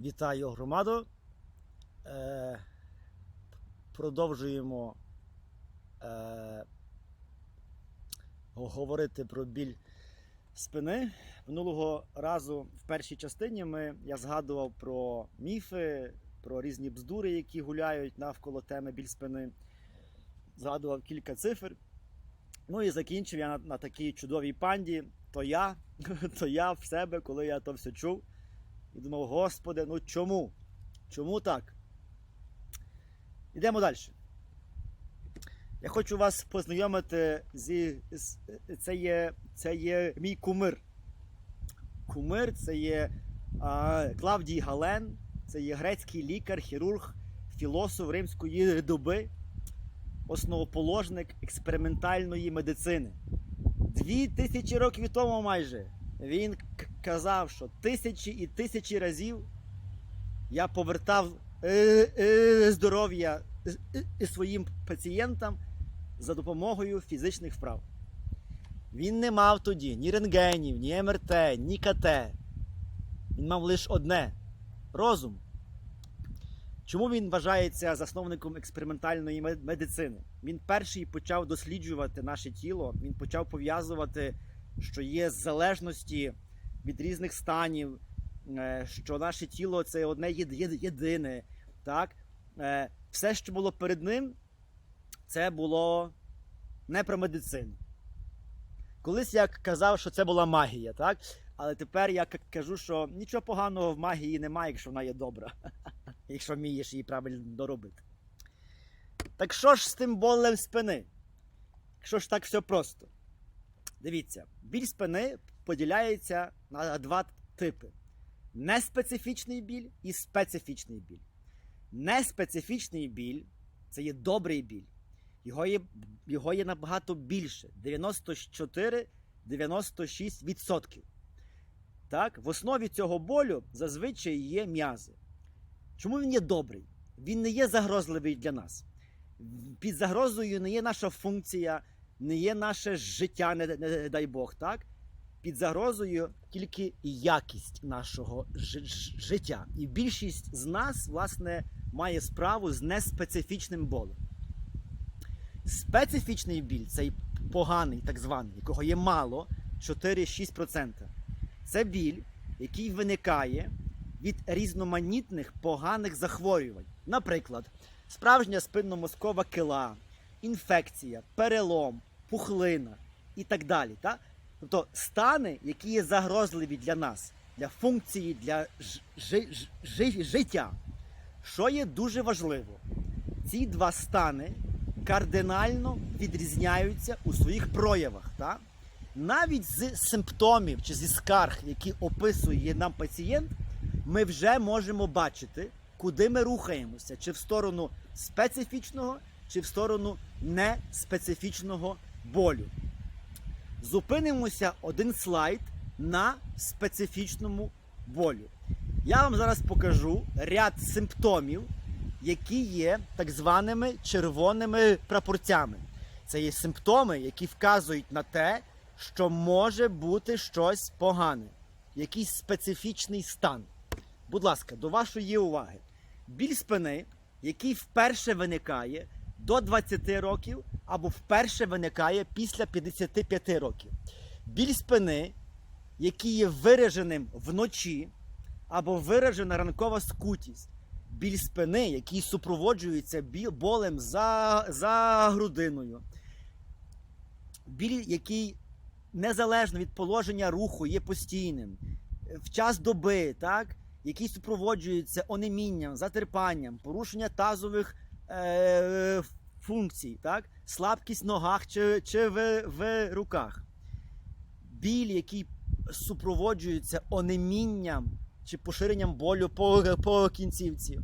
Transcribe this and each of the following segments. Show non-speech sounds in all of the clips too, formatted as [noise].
Вітаю громаду. Е, продовжуємо е, говорити про біль спини. Минулого разу в першій частині ми, я згадував про міфи, про різні бздури, які гуляють навколо теми біль спини. Згадував кілька цифр. Ну і закінчив я на, на такій чудовій панді. То я, [laughs] то я в себе, коли я то все чув. І думав, Господи, ну чому? Чому так? Йдемо далі. Я хочу вас познайомити зі. Це є, це є мій кумир. Кумир це є а, Клавдій Гален, це є грецький лікар, хірург, філософ римської доби, основоположник експериментальної медицини. Дві тисячі років тому майже він казав, що тисячі і тисячі разів я повертав е, е, здоров'я е, своїм пацієнтам за допомогою фізичних вправ. Він не мав тоді ні рентгенів, ні МРТ, ні КТ. Він мав лише одне розум. Чому він вважається засновником експериментальної медицини? Він перший почав досліджувати наше тіло, він почав пов'язувати, що є залежності від різних станів, е, що наше тіло це одне єд- єд- єдине. Так? Е, Все, що було перед ним, це було не про медицину. Колись я казав, що це була магія, так? але тепер я кажу, що нічого поганого в магії немає, якщо вона є добра [laughs] якщо вмієш її правильно робити. Так що ж з тим болем спини? Якщо ж так все просто. Дивіться, біль спини поділяється на два типи: неспецифічний біль і специфічний біль. Неспецифічний біль це є добрий біль. Його є, його є набагато більше 94-96%. Так? В основі цього болю зазвичай є м'язи. Чому він є добрий? Він не є загрозливий для нас. Під загрозою не є наша функція, не є наше життя, не, не, дай Бог, так? Під загрозою тільки якість нашого життя. І більшість з нас, власне, має справу з неспецифічним болем. Специфічний біль, цей поганий, так званий, якого є мало, 4-6%. Це біль, який виникає від різноманітних поганих захворювань. Наприклад, справжня спинномозкова кила, інфекція, перелом, пухлина і так далі. Та? Тобто стани, які є загрозливі для нас, для функції, для ж- ж- жи- життя. Що є дуже важливо, ці два стани кардинально відрізняються у своїх проявах. Та? Навіть з симптомів чи зі скарг, які описує нам пацієнт, ми вже можемо бачити, куди ми рухаємося, чи в сторону специфічного, чи в сторону неспецифічного болю. Зупинимося один слайд на специфічному болю. Я вам зараз покажу ряд симптомів, які є так званими червоними прапорцями. Це є симптоми, які вказують на те, що може бути щось погане, якийсь специфічний стан. Будь ласка, до вашої уваги. Біль спини, який вперше виникає до 20 років або вперше виникає після 55 років. Біль спини, який є вираженим вночі, або виражена ранкова скутість. Біль спини, який супроводжується болем за, за грудиною. Біль, який незалежно від положення руху є постійним. В час доби, так? який супроводжується онемінням, затерпанням, порушення тазових е, функцій, так? слабкість в ногах чи, чи в, в руках. Біль, який супроводжується онемінням чи поширенням болю по, по кінцівці.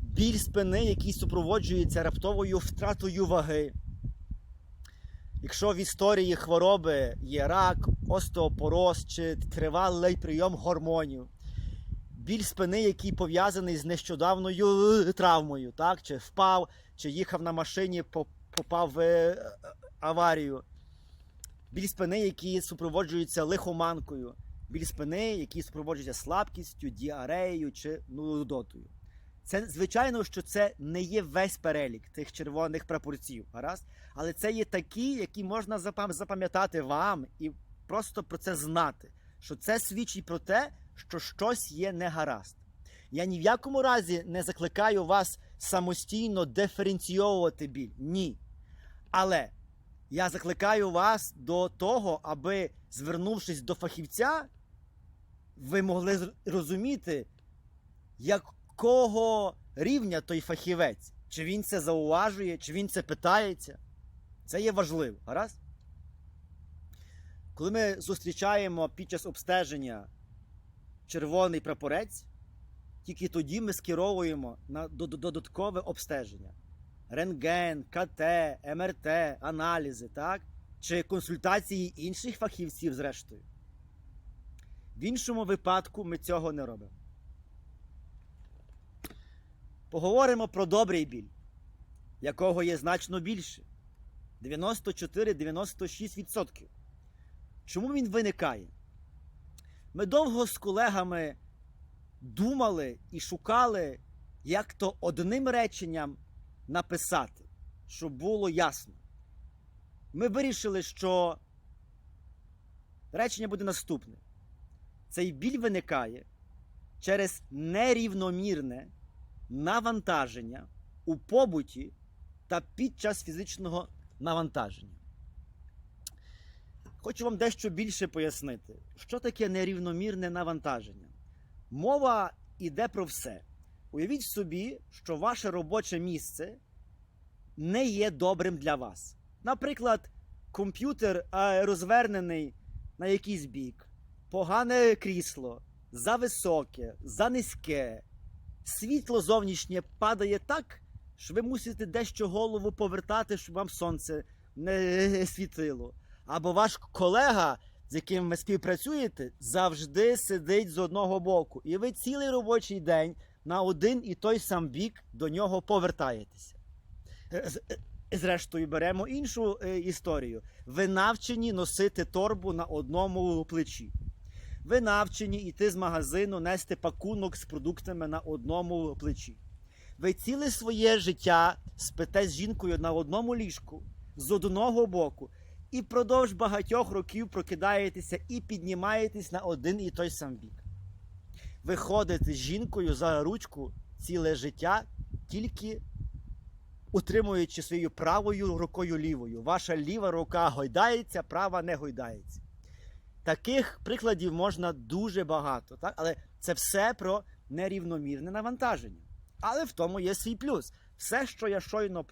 Біль спини, який супроводжується раптовою втратою ваги. Якщо в історії хвороби є рак, остеопороз чи тривалий прийом гормонів, біль спини, який пов'язаний з нещодавною травмою, так? чи впав, чи їхав на машині, попав в е, аварію. Біль спини, який супроводжується лихоманкою, біль спини, який супроводжується слабкістю, діареєю чи нудотою. Це звичайно, що це не є весь перелік тих червоних прапорців, гаразд, але це є такі, які можна запам'ятати вам і просто про це знати, що це свідчить про те, що щось є негаразд. Я ні в якому разі не закликаю вас самостійно диференційовувати біль. Ні. Але я закликаю вас до того, аби, звернувшись до фахівця, ви могли розуміти, якого рівня той фахівець. Чи він це зауважує, чи він це питається. Це є важливо. Гаразд? Коли ми зустрічаємо під час обстеження червоний прапорець, тільки тоді ми скеровуємо на до- до- додаткове обстеження. Рентген, КТ, МРТ, аналізи, так? Чи консультації інших фахівців, зрештою. В іншому випадку ми цього не робимо. Поговоримо про добрий біль, якого є значно більше 94-96%. Чому він виникає? Ми довго з колегами думали і шукали, як то одним реченням написати, щоб було ясно. Ми вирішили, що речення буде наступне: цей біль виникає через нерівномірне навантаження у побуті та під час фізичного навантаження. Хочу вам дещо більше пояснити, що таке нерівномірне навантаження. Мова йде про все. Уявіть собі, що ваше робоче місце не є добрим для вас. Наприклад, комп'ютер розвернений на якийсь бік, погане крісло, зависоке, занизьке, світло зовнішнє падає так, що ви мусите дещо голову повертати, щоб вам сонце не світило. Або ваш колега, з яким ви співпрацюєте, завжди сидить з одного боку. І ви цілий робочий день на один і той сам бік до нього повертаєтеся. Е, е, Зрештою, беремо іншу е, історію. Ви навчені носити торбу на одному плечі. Ви навчені йти з магазину, нести пакунок з продуктами на одному плечі. Ви ціле своє життя спите з жінкою на одному ліжку з одного боку, і впродовж багатьох років прокидаєтеся і піднімаєтесь на один і той сам бік. Ви з жінкою за ручку ціле життя, тільки утримуючи своєю правою рукою лівою. Ваша ліва рука гойдається, права не гойдається. Таких прикладів можна дуже багато, так? але це все про нерівномірне навантаження. Але в тому є свій плюс. Все, що я щойно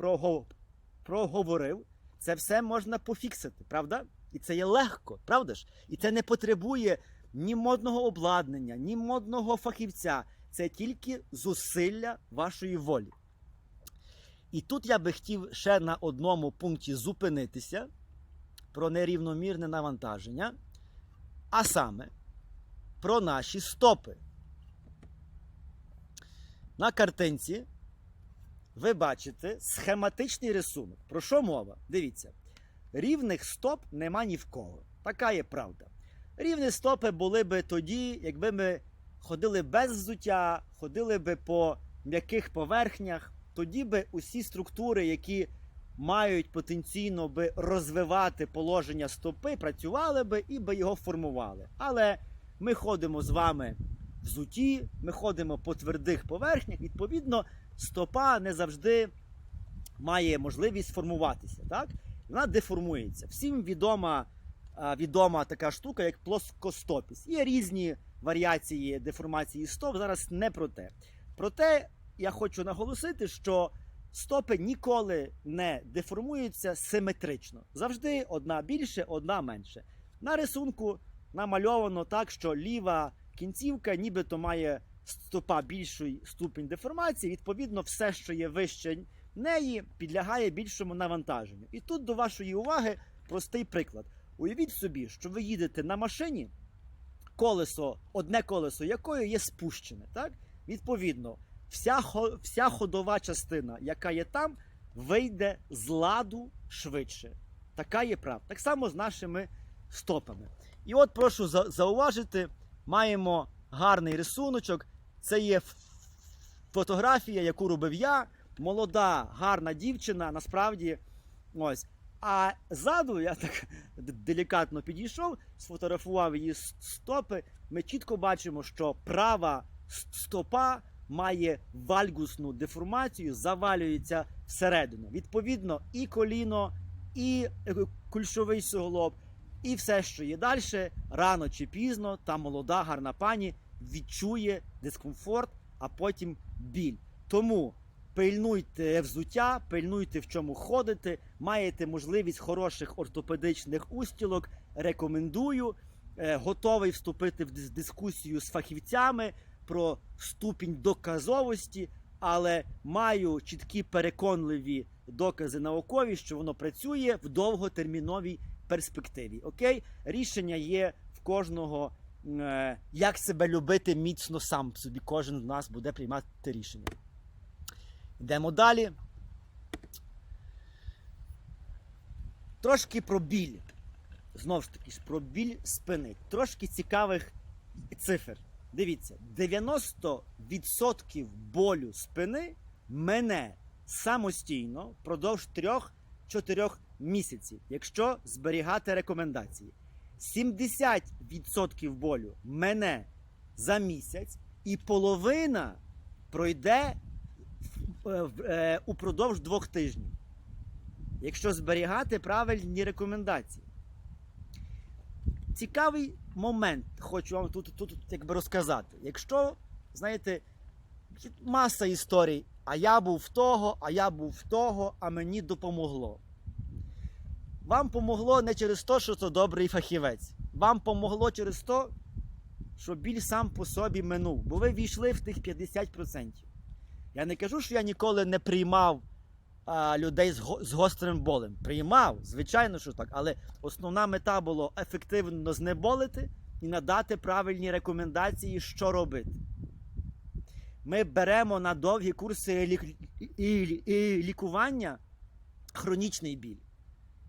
проговорив, це все можна пофіксити, правда? І це є легко, правда ж? І це не потребує ні модного обладнання, ні модного фахівця. Це тільки зусилля вашої волі. І тут я би хотів ще на одному пункті зупинитися про нерівномірне навантаження, а саме про наші стопи. На картинці ви бачите схематичний рисунок. Про що мова? Дивіться, рівних стоп нема ні в кого. Така є правда. Рівні стопи були би тоді, якби ми ходили без взуття, ходили би по м'яких поверхнях, тоді би усі структури, які мають потенційно би розвивати положення стопи, працювали би і би його формували. Але ми ходимо з вами взуті, ми ходимо по твердих поверхнях, відповідно, стопа не завжди має можливість формуватися. Так? Вона деформується. Всім відома, відома така штука, як плоскостопість. Є різні варіації деформації стоп. Зараз не про те. Проте я хочу наголосити, що стопи ніколи не деформуються симетрично. Завжди одна більше, одна менше. На рисунку намальовано так, що ліва кінцівка нібито має стопа більший ступінь деформації. Відповідно, все, що є вище неї, підлягає більшому навантаженню. І тут до вашої уваги простий приклад. Уявіть собі, що ви їдете на машині, колесо, одне колесо якої є спущене. Так? Відповідно, вся, вся ходова частина, яка є там, вийде з ладу швидше. Така є правда. Так само з нашими стопами. І от прошу зауважити, маємо гарний рисуночок. Це є фотографія, яку робив я. Молода, гарна дівчина, насправді. Ось. А ззаду я так [laughs] делікатно підійшов, сфотографував її стопи. Ми чітко бачимо, що права стопа має вальгусну деформацію, завалюється всередину. Відповідно, і коліно, і е, кульшовий суглоб, і все, що є далі, рано чи пізно, та молода гарна пані відчує дискомфорт, а потім біль. Тому пильнуйте взуття, пильнуйте в чому ходите, маєте можливість хороших ортопедичних устілок. Рекомендую. Е, Готовий вступити в дискусію з фахівцями про ступінь доказовості, але маю чіткі переконливі докази наукові, що воно працює в довготерміновій перспективі. Окей, рішення є в кожного, як себе любити міцно сам собі. Кожен з нас буде приймати рішення. Йдемо далі. Трошки про біль. Знову ж таки, про біль спини. Трошки цікавих цифр. Дивіться, 90% болю спини мене самостійно впродовж 3-4 місяців, якщо зберігати рекомендації. 70% болю мене за місяць, і половина пройде в- е, упродовж двох тижнів. Якщо зберігати правильні рекомендації. Цікавий момент, хочу вам тут, тут, тут якби розказати. Якщо, знаєте, маса історій, а я був в того, а я був в того, а мені допомогло. Вам помогло не через те, що це добрий фахівець. Вам помогло через те, що біль сам по собі минув, бо ви війшли в тих 50%. Я не кажу, що я ніколи не приймав а, людей з, го- з гострим болем. Приймав, звичайно, що так. Але основна мета була ефективно знеболити і надати правильні рекомендації, що робити. Ми беремо на довгі курси лік... і, і, і лікування хронічний біль.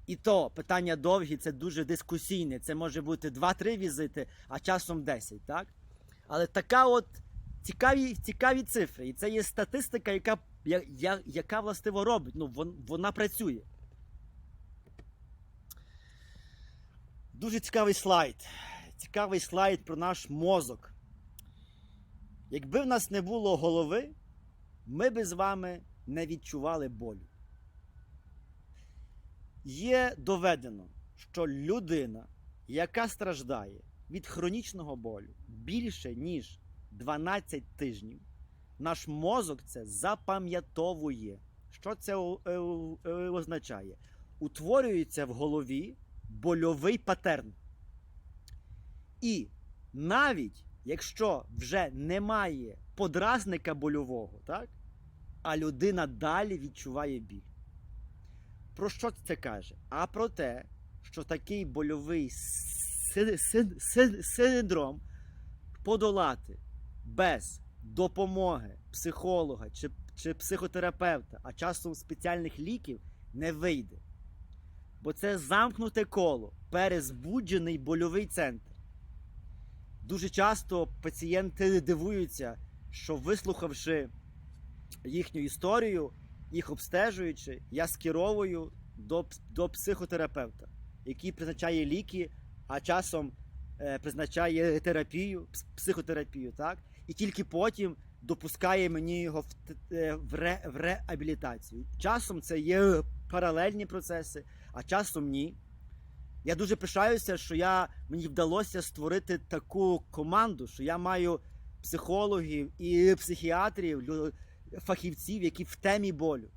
І то питання довгі це дуже дискусійне. Це може бути 2-3 візити, а часом 10, так? Але така от цікаві, цікаві цифри. І це є статистика, яка, я, яка властиво робить. Ну, вон, вона працює. Дуже цікавий слайд. Цікавий слайд про наш мозок. Якби в нас не було голови, ми би з вами не відчували болю. Є доведено, що людина, яка страждає від хронічного болю більше, ніж 12 тижнів, наш мозок це запам'ятовує. Що це е, е, означає? Утворюється в голові больовий патерн. І навіть якщо вже немає подразника больового, так? а людина далі відчуває біль. Про що це каже? А про те, що такий больовий си- си- си- синдром подолати без допомоги психолога чи, чи психотерапевта, а часом спеціальних ліків, не вийде. Бо це замкнуте коло, перезбуджений больовий центр. Дуже часто пацієнти дивуються, що вислухавши їхню історію, їх обстежуючи, я скеровую до, до психотерапевта, який призначає ліки, а часом е, призначає терапію, психотерапію, так? І тільки потім допускає мені його в, е, в, ре, в реабілітацію. Часом це є паралельні процеси, а часом ні. Я дуже пишаюся, що я, мені вдалося створити таку команду, що я маю психологів і психіатрів, фахівців, які в темі болю.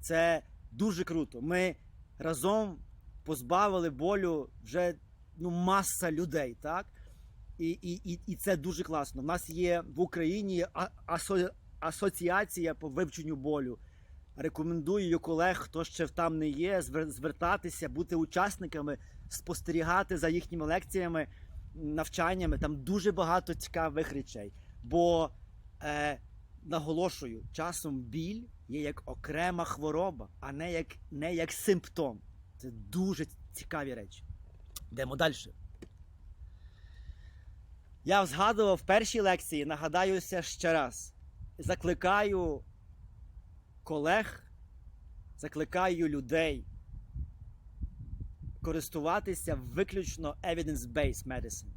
Це дуже круто. Ми разом позбавили болю вже ну, маса людей, так? І, і, і, і це дуже класно. У нас є в Україні асо, асоціація по вивченню болю. Рекомендую колег, хто ще там не є, звертатися, бути учасниками, спостерігати за їхніми лекціями, навчаннями. Там дуже багато цікавих речей. Бо е, наголошую, часом біль є як окрема хвороба, а не як, не як симптом. Це дуже цікаві речі. Йдемо далі. Я згадував в першій лекції, нагадаюся ще раз. Закликаю колег, закликаю людей користуватися виключно evidence-based medicine.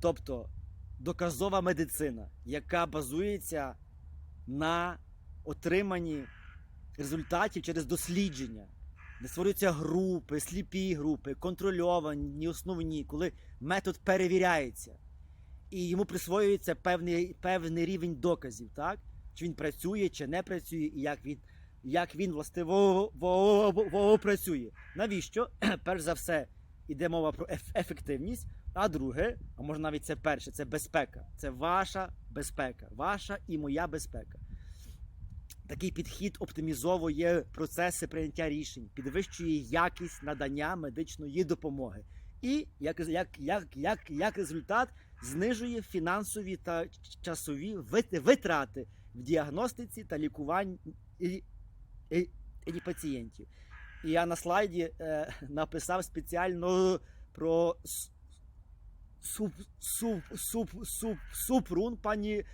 Тобто доказова медицина, яка базується на отриманні результатів через дослідження, де створюються групи, сліпі групи, контрольовані, основні, коли метод перевіряється і йому присвоюється певний, певний рівень доказів, так? Чи він працює, чи не працює, і як він, як він властиво во- во- во- працює. Навіщо? [clears throat] Перш за все, йде мова про еф- ефективність, а друге, а може навіть це перше, це безпека. Це ваша безпека, ваша і моя безпека. Такий підхід оптимізовує процеси прийняття рішень, підвищує якість надання медичної допомоги. І як, як, як, як, як результат знижує фінансові та часові витрати в діагностиці та лікуванні і, і, і пацієнтів. І я на слайді е, написав спеціально про суп, суп, суп, суп, супрун пані,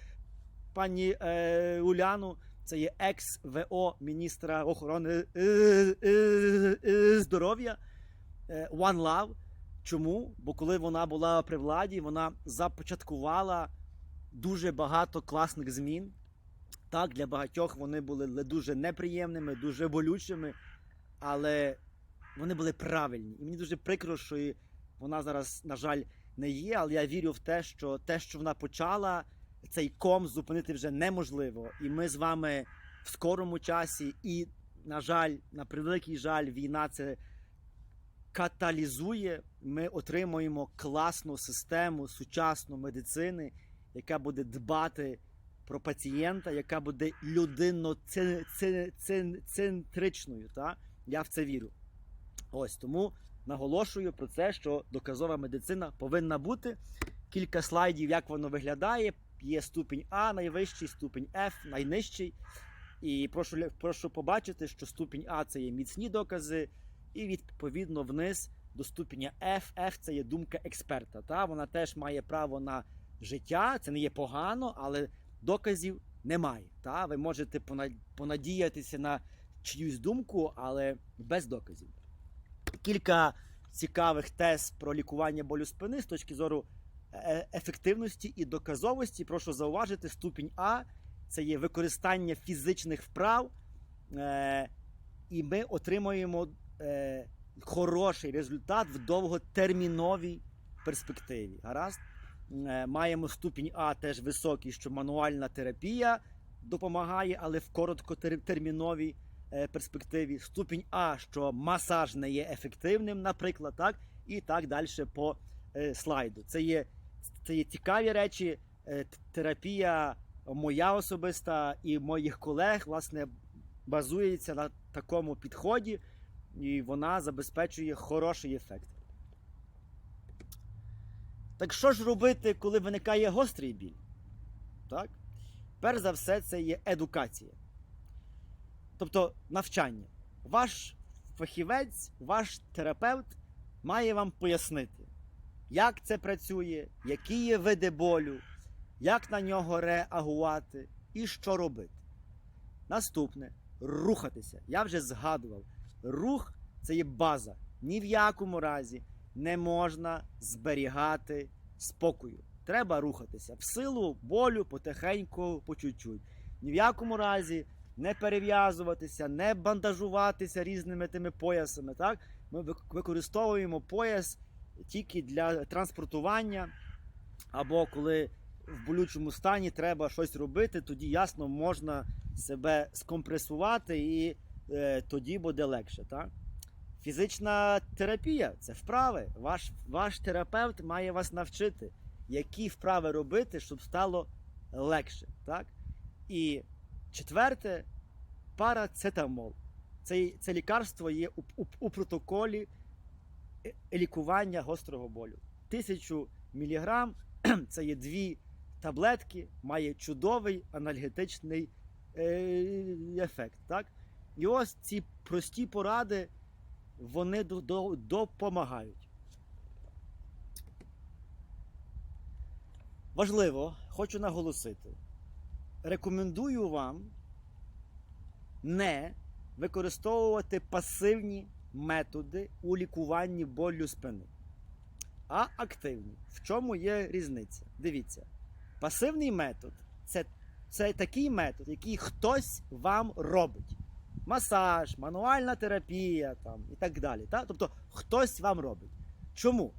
пані е, Уляну. Це є екс-ВО міністра охорони е, е, е, здоров'я е, One Love. Чому? Бо коли вона була при владі, вона започаткувала дуже багато класних змін. Так, для багатьох вони були дуже неприємними, дуже болючими, але вони були правильні. І мені дуже прикро, що вона зараз, на жаль, не є. Але я вірю в те, що те, що вона почала, цей ком зупинити вже неможливо. І ми з вами в скорому часі, і, на жаль, на превеликий жаль, війна це каталізує. Ми отримуємо класну систему сучасну медицини, яка буде дбати про пацієнта, яка буде людинно-центричною. Та? Я в це вірю. Ось тому наголошую про це, що доказова медицина повинна бути. Кілька слайдів, як воно виглядає. Є ступінь А, найвищий, ступінь F, найнижчий. І прошу, прошу побачити, що ступінь А це є міцні докази, і відповідно вниз до ступеня F. F це є думка експерта. Та? Вона теж має право на життя, це не є погано, але доказів немає. Та? Ви можете понадіятися на чиюсь думку, але без доказів. Кілька цікавих тез про лікування болю спини з точки зору е, ефективності і доказовості. Прошу зауважити, ступінь А це є використання фізичних вправ, е, і ми отримуємо е, хороший результат в довготерміновій перспективі. Гаразд? Маємо ступінь А теж високий, що мануальна терапія допомагає, але в короткотерміновій перспективі. Ступінь А, що масаж не є ефективним, наприклад, так, і так далі по е, слайду. Це є, це є цікаві речі. Е, терапія моя особиста і моїх колег, власне, базується на такому підході, і вона забезпечує хороший ефект. Так що ж робити, коли виникає гострий біль? Так? Перш за все, це є едукація. Тобто навчання. Ваш фахівець, ваш терапевт має вам пояснити, як це працює, які є види болю, як на нього реагувати і що робити. Наступне рухатися. Я вже згадував, рух це є база. Ні в якому разі не можна зберігати спокою. Треба рухатися в силу болю потихеньку, по чуть-чуть. Ні в якому разі не перев'язуватися, не бандажуватися різними тими поясами. Так? Ми використовуємо пояс тільки для транспортування, або коли в болючому стані треба щось робити, тоді ясно можна себе скомпресувати і е, тоді буде легше. Так? Фізична терапія це вправи. Ваш, ваш терапевт має вас навчити, які вправи робити, щоб стало легше. Так? І четверте парацетамол. Це, це лікарство є у, у, у протоколі е- лікування гострого болю. Тисячу міліграм [clears throat] це є дві таблетки, має чудовий анальгетичний е, ефект. Так? І ось ці прості поради вони до, до, допомагають. Важливо, хочу наголосити. Рекомендую вам не використовувати пасивні методи у лікуванні болю спини, а активні. В чому є різниця? Дивіться, пасивний метод це, це такий метод, який хтось вам робить. Масаж, мануальна терапія там, і так далі. Та? Тобто хтось вам робить. Чому?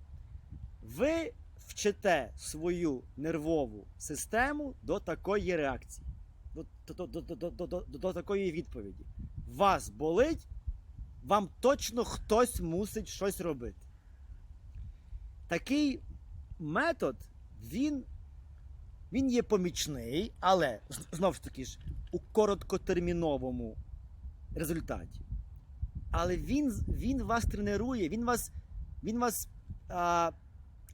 Ви вчите свою нервову систему до такої реакції, до, до, до, до, до, до такої відповіді. Вас болить, вам точно хтось мусить щось робити. Такий метод, він він є помічний, але знову ж таки ж у короткотерміновому результаті. Але він він вас тренує, він вас він вас а,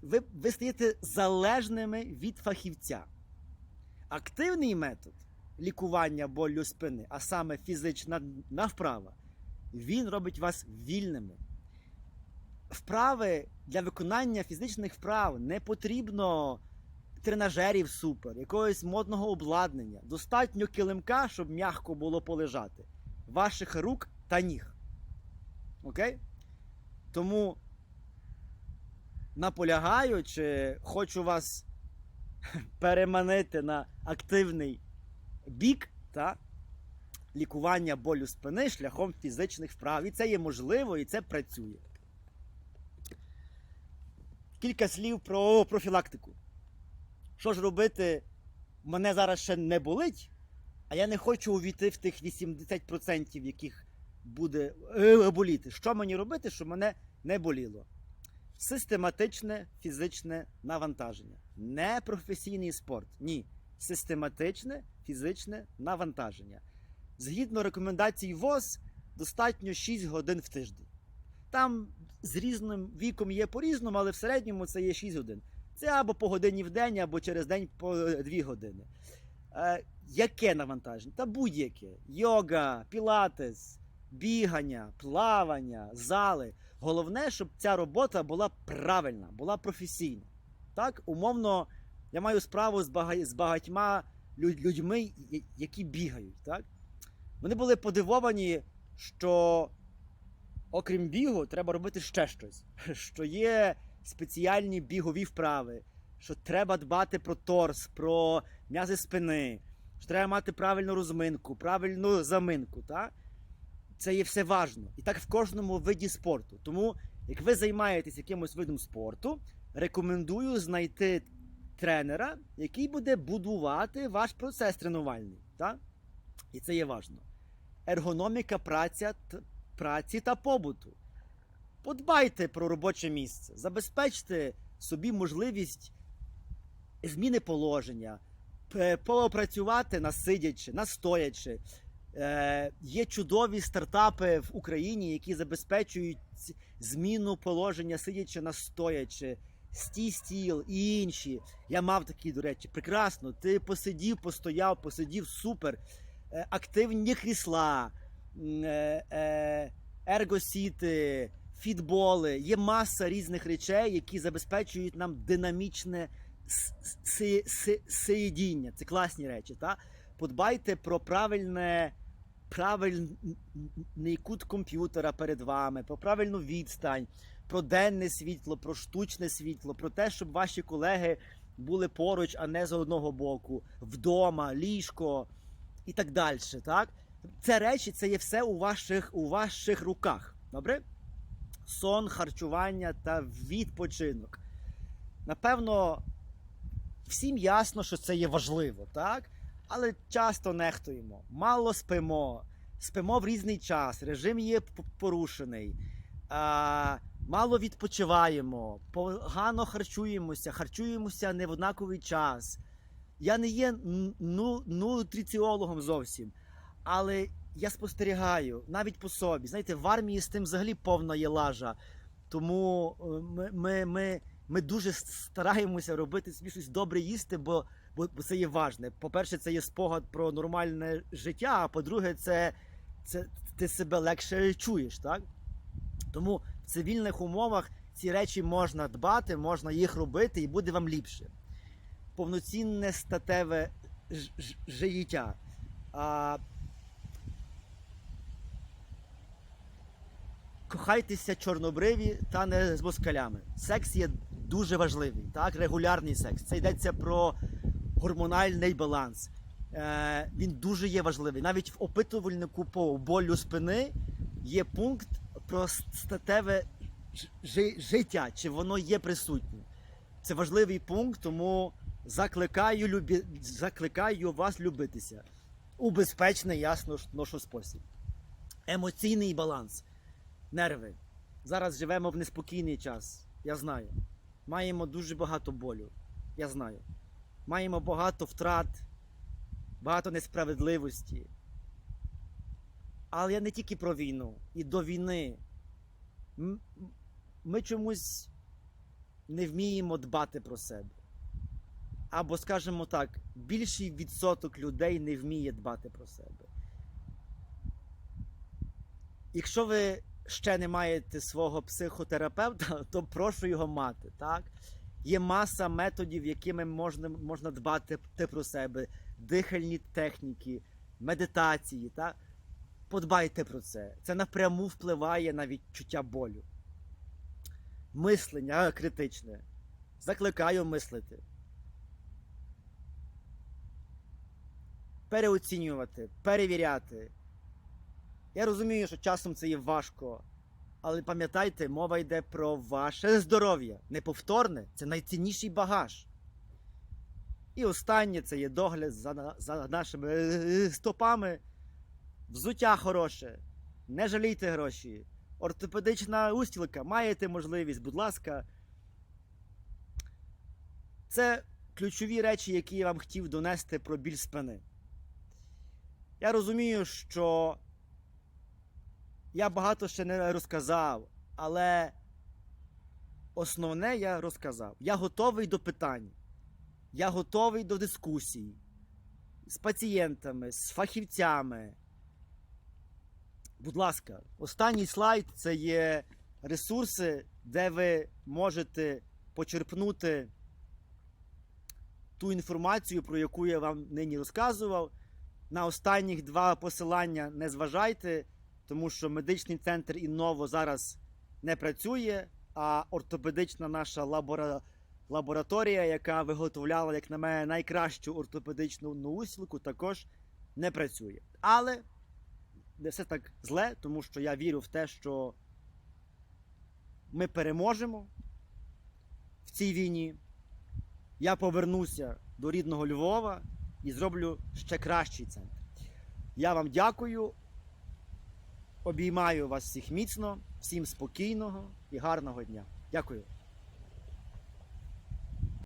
ви, ви стаєте залежними від фахівця. Активний метод лікування болю спини, а саме фізична навправа, він робить вас вільними. Вправи для виконання фізичних вправ не потрібно тренажерів супер, якогось модного обладнання. Достатньо килимка, щоб м'яко було полежати. Ваших рук та ніг. Окей? Тому наполягаю, чи хочу вас [laughs] переманити на активний бік та лікування болю спини шляхом фізичних вправ. І це є можливо, і це працює. Кілька слів про профілактику. Що ж робити? Мене зараз ще не болить, а я не хочу увійти в тих 80%, яких буде е, боліти. Що мені робити, щоб мене не боліло? Систематичне фізичне навантаження. Не професійний спорт. Ні. Систематичне фізичне навантаження. Згідно рекомендацій ВОЗ, достатньо 6 годин в тиждень. Там з різним віком є по-різному, але в середньому це є 6 годин. Це або по годині в день, або через день по 2 години. Е, яке навантаження? Та будь-яке. Йога, пілатес, бігання, плавання, зали. Головне, щоб ця робота була правильна, була професійна. Так, умовно, я маю справу з, багатьма людьми, які бігають. Так? Вони були подивовані, що окрім бігу, треба робити ще щось. [laughs] Що є спеціальні бігові вправи, що треба дбати про торс, про м'язи спини, що треба мати правильну розминку, правильну заминку. Так? Це є все важно. І так в кожному виді спорту. Тому, як ви займаєтесь якимось видом спорту, рекомендую знайти тренера, який буде будувати ваш процес тренувальний. Так? І це є важно. Ергономіка праця, праці та побуту. Подбайте про робоче місце, забезпечте собі можливість зміни положення, попрацювати на сидячи, на стоячи. Е, є чудові стартапи в Україні, які забезпечують зміну положення, сидячи на стоячи, стій стіл і інші. Я мав такі, до речі, прекрасно. Ти посидів, постояв, посидів супер. Е, активні крісла, е, е, ергосіти, фітболи. Є маса різних речей, які забезпечують нам динамічне сидіння. Це класні речі. Та? Подбайте про правильне. Правильний кут комп'ютера перед вами, про правильну відстань, про денне світло, про штучне світло, про те, щоб ваші колеги були поруч, а не з одного боку, вдома, ліжко і так далі. Так? Це речі, це є все у ваших, у ваших руках. Добре? Сон, харчування та відпочинок. Напевно, всім ясно, що це є важливо, так? Але часто нехтуємо, мало спимо, спимо в різний час, режим є порушений, мало відпочиваємо, погано харчуємося, харчуємося не в однаковий час. Я не є ну, нутриціологом зовсім, але я спостерігаю навіть по собі. Знаєте, в армії з тим взагалі повна є лажа. Тому е, ми, ми, ми, ми дуже стараємося робити собі щось добре їсти, бо, бо, бо це є важне. По-перше, це є спогад про нормальне життя, а по-друге, це, це ти себе легше чуєш, так? Тому в цивільних умовах ці речі можна дбати, можна їх робити, і буде вам ліпше. повноцінне статеве життя. А, кохайтеся чорнобриві та не з москалями. Секс є дуже важливий, так? регулярний секс. Це йдеться про гормональний баланс. Е, він дуже є важливий. Навіть в опитувальнику по болю спини є пункт про статеве жи- життя, чи воно є присутнє. Це важливий пункт, тому закликаю, любі... закликаю вас любитися у безпечний, ясно, ношу спосіб. Емоційний баланс, нерви. Зараз живемо в неспокійний час. Я знаю. Маємо дуже багато болю. Я знаю. Маємо багато втрат, багато несправедливості. Але я не тільки про війну, і до війни. Ми чомусь не вміємо дбати про себе. Або, скажімо так, більший відсоток людей не вміє дбати про себе. Якщо ви ще не маєте свого психотерапевта, [laughs] то прошу його мати. Так? Є маса методів, якими можна, можна дбати про себе, дихальні техніки, медитації. Так? Подбайте про це. Це напряму впливає на відчуття болю. Мислення критичне. Закликаю мислити. Переоцінювати, перевіряти. Я розумію, що часом це є важко, але пам'ятайте, мова йде про ваше здоров'я. Неповторне це найцінніший багаж. І останнє це є догляд за, за нашими е, стопами. Взуття хороше. Не жалійте гроші. Ортопедична устілка. Маєте можливість, будь ласка. Це ключові речі, які я вам хотів донести про біль спини. Я розумію, що я багато ще не розказав, але основне я розказав. Я готовий до питань. Я готовий до дискусій з пацієнтами, з фахівцями. Будь ласка, останній слайд це є ресурси, де ви можете почерпнути ту інформацію, про яку я вам нині розказував. На останніх два посилання не зважайте, тому що медичний центр Інново зараз не працює, а ортопедична наша лабора... лабораторія, яка виготовляла, як на мене, найкращу ортопедичну наусілку, також не працює. Але не все так зле, тому що я вірю в те, що ми переможемо в цій війні. Я повернуся до рідного Львова і зроблю ще кращий центр. Я вам дякую. Обіймаю вас всіх міцно, всім спокійного і гарного дня. Дякую.